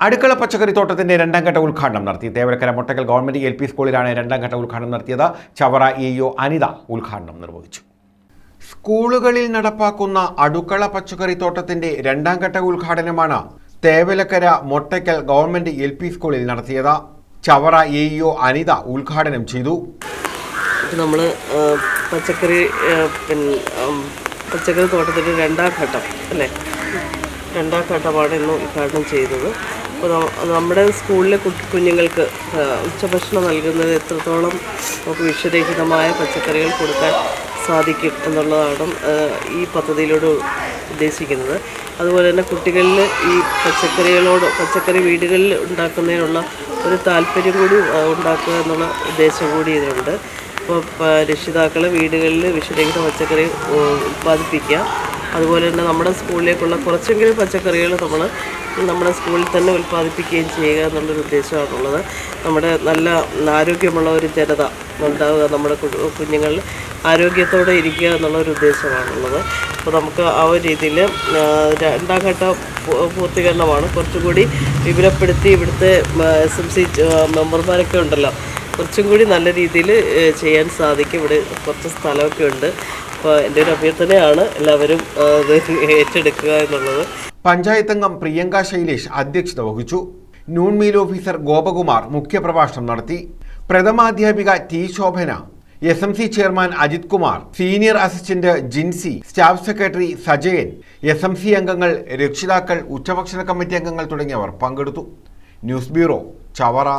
അടുക്കള പച്ചക്കറി തോട്ടത്തിന്റെ രണ്ടാം ഘട്ട ഉദ്ഘാടനം നടത്തി. Thevalakkara Mottakkal government L P സ്കൂളിലാണ് രണ്ടാം ഘട്ട ഉദ്ഘാടനം നടത്തിയത്. ചവറ ഇ ഒ അനിത ഉദ്ഘാടനം നിർവഹിച്ചു. സ്കൂളുകളിൽ നടപ്പാക്കുന്ന അടുക്കള പച്ചക്കറി തോട്ടത്തിന്റെ രണ്ടാം ഘട്ട ഉദ്ഘാടനമാണ് Thevalakkara Mottakkal government L P സ്കൂളിൽ നടത്തിയത്. ചവറ എ ഒ അനിത ഉദ്ഘാടനം ചെയ്തു. നമ്മൾ പച്ചക്കറി പിന്നെ പച്ചക്കറി തോട്ടത്തിന്റെ രണ്ടാം ഘട്ടം അല്ലേ? രണ്ടാം ഘട്ടമാണ് ഇന്ന് ഉദ്ഘാടനം ചെയ്തത്. നമ്മുടെ സ്കൂളിലെ കുട്ടി കുഞ്ഞുങ്ങൾക്ക് ഉച്ചഭക്ഷണം നൽകുന്നത് എത്രത്തോളം നമുക്ക് വിഷരഹിതമായ പച്ചക്കറികൾ കൊടുക്കാൻ സാധിക്കും എന്നുള്ളതാണ് ഈ പദ്ധതിയിലൂടെ ഉദ്ദേശിക്കുന്നത്. അതുപോലെ തന്നെ കുട്ടികളിൽ ഈ പച്ചക്കറികളോട് പച്ചക്കറി വീടുകളിൽ ഉണ്ടാക്കുന്നതിനുള്ള ഒരു താല്പര്യം കൂടി ഉണ്ടാക്കുക എന്നുള്ള ഉദ്ദേശം കൂടി ഇതിലുണ്ട്. ഇപ്പോൾ രക്ഷിതാക്കൾ വീടുകളിൽ വിഷരഹിത പച്ചക്കറി ഉൽപ്പാദിപ്പിക്കുക അതുപോലെ തന്നെ നമ്മുടെ സ്കൂളിലേക്കുള്ള കുറച്ചെങ്കിലും പച്ചക്കറികൾ നമ്മൾ നമ്മുടെ സ്കൂളിൽ തന്നെ ഉൽപ്പാദിപ്പിക്കുകയും ചെയ്യുക എന്നുള്ളൊരു ഉദ്ദേശമാണുള്ളത്. നമ്മുടെ നല്ല ആരോഗ്യമുള്ള ഒരു ജനത ഉണ്ടാവുക നമ്മുടെ കുഞ്ഞുങ്ങളിൽ ആരോഗ്യത്തോടെ ഇരിക്കുക എന്നുള്ളൊരു ഉദ്ദേശമാണുള്ളത്. അപ്പോൾ നമുക്ക് ആ ഒരു രീതിയിൽ രണ്ടാം ഘട്ട പൂർത്തീകരണമാണ്. കുറച്ചുകൂടി വിപുലപ്പെടുത്തി ഇവിടുത്തെ എസ് എം സി മെമ്പർമാരൊക്കെ ഉണ്ടല്ലോ. കുറച്ചും കൂടി നല്ല രീതിയിൽ ചെയ്യാൻ സാധിക്കും. ഇവിടെ കുറച്ച് സ്ഥലമൊക്കെ ഉണ്ട്. അപ്പോൾ എന്റെ ഒരു അഭ്യർത്ഥനയാണ് എല്ലാവരും അത് ഏറ്റെടുക്കുക എന്നുള്ളത്. പഞ്ചായത്ത് അംഗം പ്രിയങ്ക ശൈലേഷ് അധ്യക്ഷത വഹിച്ചു. നൂൺ മീൽ ഓഫീസർ ഗോപകുമാർ മുഖ്യപ്രഭാഷണം നടത്തി. പ്രഥമാധ്യാപിക T Shobhana S M C chairman Ajith Kumar senior assistant Jincy staff secretary Sajayan S M C അംഗങ്ങൾ രക്ഷിതാക്കൾ ഉച്ചഭക്ഷണ കമ്മിറ്റി അംഗങ്ങൾ തുടങ്ങിയവർ പങ്കെടുത്തു. News bureau Chavara.